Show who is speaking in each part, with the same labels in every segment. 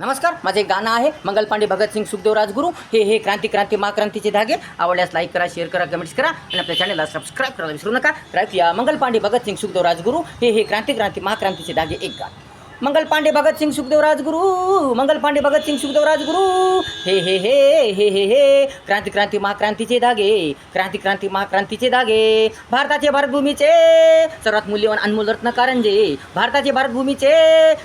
Speaker 1: नमस्कार माझे एक गाणं आहे मंगल पांडे भगतसिंग सुखदेव राजगुरू. हे हे क्रांती क्रांती महाक्रांतीचे धागे. आवडल्यास लाईक करा शेअर करा कमेंट्स करा आणि आपल्या चॅनलला सबस्क्राईब करायला विसरू नका. तर मंगल पांडे भगतसिंग सुखदेव राजगुरू. हे हे क्रांती क्रांती महाक्रांतीचे धागे. एक गाणं. मंगल पांडे भगतसिंग सुखदेव राजगुरू मंगल पांडे भगतसिंग सुखदेव राजगुरू. हे हे हे हे हे हे. क्रांती क्रांती महाक्रांतीचे धागे. क्रांती क्रांती महाक्रांतीचे धागे. भारताचे भारतभूमीचे सर्वात मूल्यवान अनमोल रत्न कारंजे भारताचे भारतभूमीचे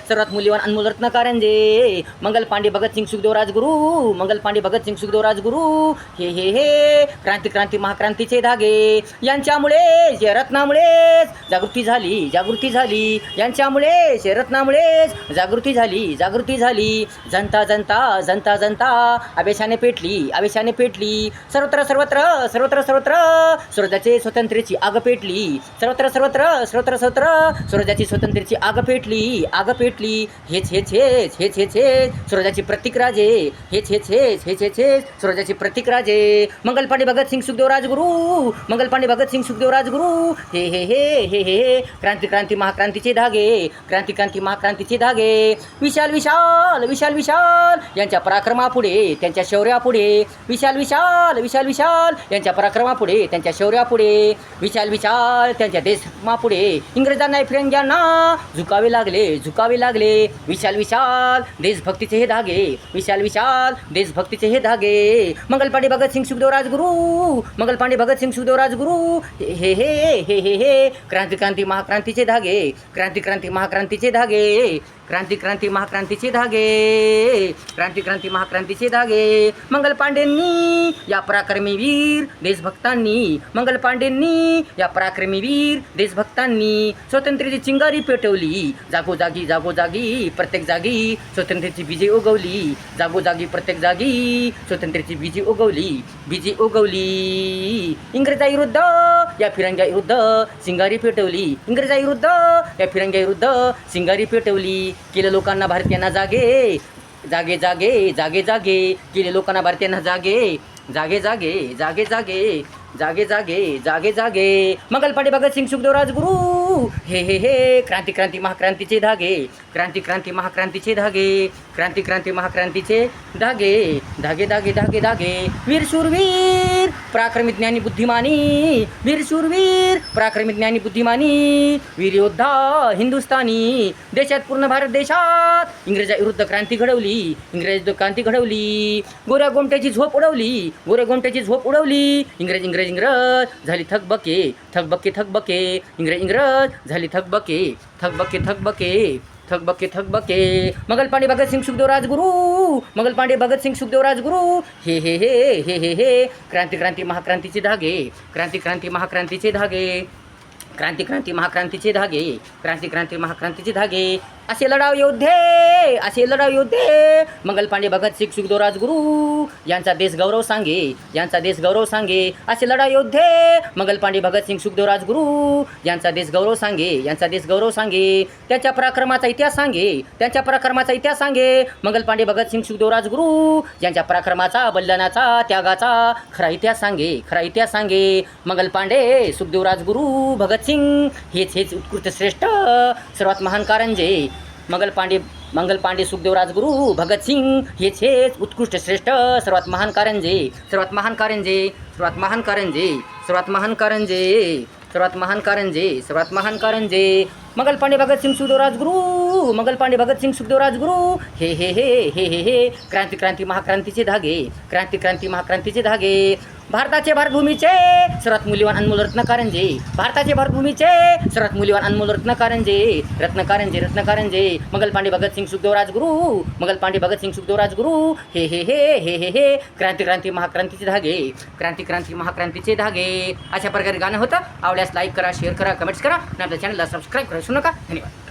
Speaker 1: सर्वात मूल्यवान अनमोल रत्न कारंजे मंगल पांडे भगतसिंग सुखदेव राजगुरू मंगल पांडे भगतसिंग सुखदेव राजगुरू. हे हे हे. क्रांती क्रांती महाक्रांतीचे धागे. यांच्यामुळे या रत्नामुळेच जागृती झाली जागृती झाली. यांच्यामुळे रत्नामुळे रत्नामुळेच जागृती झाली जागृती झाली. जनता जनता जनता जनता. आवेशाने पेटली आवेशाने पेटली. सर्वत्र सर्वत्र सर्वत्र सर्वत्र. स्वराज्याचे स्वातंत्र्याची आग पेटली. सर्वत्र सर्वत्र सर्वत्र सर्वत्र. स्वराज्याची स्वातंत्र्याची आग पेटली आग पेटली. हेच हेच हेच हेच हेच हेच. स्वराज्याची प्रतीक राजे. हेच हेच हेच हेच हेच हेच. स्वराज्याची प्रतीक राजे. मंगल पांडे भगतसिंग सुखदेव राजगुरू. मंगल पांडे भगतसिंग सुखदेव राजगुरू. हे हे हे हे हे क्रांती क्रांती महाक्रांतीचे धागे. क्रांती क्रांती महाक्रांतीचे धागे. विशाल विशाल विशाल विशाल. यांच्या पराक्रमापुढे त्यांच्या शौर्यापुढे. विशाल विशाल विशाल विशाल. यांच्या पराक्रमापुढे त्यांच्या शौर्यापुढे. विशाल विशाल त्यांच्या देशमापुढे. इंग्रजांना फिरंग्यांना झुकावे लागले झुकावे लागले. विशाल विशाल देशभक्तीचे हे धागे. विशाल विशाल देशभक्तीचे हे धागे. मंगल पांडे भगतसिंग सुखदेव राजगुरू. मंगल पांडे भगतसिंग सुखदेव राजगुरू. हे हे हे हे हे हे. क्रांती क्रांती महाक्रांतीचे धागे. क्रांती क्रांती महाक्रांतीचे धागे. day. क्रांती क्रांती महाक्रांतीचे धागे. क्रांती क्रांती महाक्रांतीचे धागे. मंगल पांडेंनी या पराक्रमी वीर देशभक्तांनी मंगल पांडेंनी या पराक्रमी वीर देशभक्तांनी स्वातंत्र्याची चिंगारी पेटवली. जागोजागी जागोजागी प्रत्येक जागी स्वातंत्र्याची बीजे उगवली. जागोजागी प्रत्येक जागी स्वातंत्र्याची बीजे उगवली. बीजे उगवली. इंग्रजाविरुद्ध या फिरंग्याविरुद्ध शिंगारी सिंगारी पेटवली. इंग्रजाविरुद्ध या फिरंग्याविरुद्ध सिंगारी पेटवली. केले लोकांना भारतीयांना जागे. जागे जागे जागे जागे. केले लोकांना भारतीयांना जागे. जागे जागे जागे जागे. जागे जागे जागे जागे. मंगल भगतसिंग सुखदेव राजगुरू. हे हे हे क्रांती क्रांती महाक्रांतीचे धागे. क्रांती क्रांती महाक्रांतीचे धागे. क्रांती क्रांती महाक्रांतीचे धागे. धागे धागे धागे धागे. वीर शूरवीर पराक्रमी ज्ञानी बुद्धिमानी. वीर शूरवीर पराक्रमी ज्ञानी बुद्धिमानी. वीर योद्धा हिंदुस्थानी. देशात पूर्ण भारत देशात. इंग्रजा विरुद्ध क्रांती घडवली. इंग्रज क्रांती घडवली. गोऱ्या गोमट्याची झोप उडवली. गोऱ्या गोमट्याची झोप उडवली. इंग्रज इंग्रज इंग्रज झाली थकबके थकबके थकबके. इंग्रज इंग्रज झाली थकबके. थकबके थकबके थकबके थकबके. मगल पांडे भगतसिंग सुखदेव राजगुरू मगल पांडे भगतसिंग सुखदेव राजगुरू. हे हे हे हे हे हे. क्रांती क्रांती महाक्रांतीचे धागे. क्रांती क्रांती महाक्रांतीचे धागे. क्रांती क्रांती महाक्रांतीचे धागे. क्रांती क्रांती महाक्रांतीचे धागे. असे लढाव योद्धे असे लढाव योद्धे. मंगल पांडे भगतसिंग सुखदेव राजगुरू यांचा देश गौरव सांगे यांचा देश गौरव सांगे. असे लढाव योद्धे मंगल पांडे भगतसिंग सुखदेव राजगुरू यांचा देश गौरव सांगे यांचा देश गौरव सांगे. त्यांच्या पराक्रमाचा इतिहास सांगे त्यांच्या पराक्रमाचा इतिहास सांगे. मंगल पांडे भगतसिंग सुखदेव राजगुरू यांच्या पराक्रमाचा बलिदानाचा त्यागाचा खरा इतिहास सांगे खरा इतिहास सांगे. मंगल पांडे सुखदेव राजगुरू भगतसिंग हेच हेच उत्कृष्ट श्रेष्ठ सर्वात महान कारंजे. मंगल पांडे मंगल पांडे सुखदेव राजगुरू भगतसिंग हेच हेच उत्कृष्ट श्रेष्ठ सर्वात महान कारंजे सर्वात महान कारंजे सर्वात महान कारंजे सर्वात महान कारंजे सर्वात महान कारंजे सर्वात महान कारंजे मंगल पांडे भगतसिंग सुखदेव राजगुरू मंगल मंगलपांडे भगतसिंग सुखदेव राजगुरू हे हे हे हे हे हे क्रांती क्रांती महाक्रांतीचे धागे क्रांती क्रांती महाक्रांतीचे धागे भारताचे भारतभूमीचे सर्वात मूल्यवान अनमोल रत्न कारंजे भारताचे भारतभूमीचे सर्वात मूल्यवान अनमोल रत्न कारंजे रत्न कारंजे रत्न कारंजे भगतसिंग सुखदेव राजगुरू मंगलपांडे भगतसिंग सुखदेव राजगुरू हे हे हे हे हे हे क्रांती क्रांती महाक्रांतीचे धागे क्रांती क्रांती महाक्रांतीचे धागे अशा प्रकारे गाणं होतं आवडल्यास लाईक करा शेअर करा कमेंट्स करा आणि आपल्या चॅनलला सबस्क्राईब करा नका धन्यवाद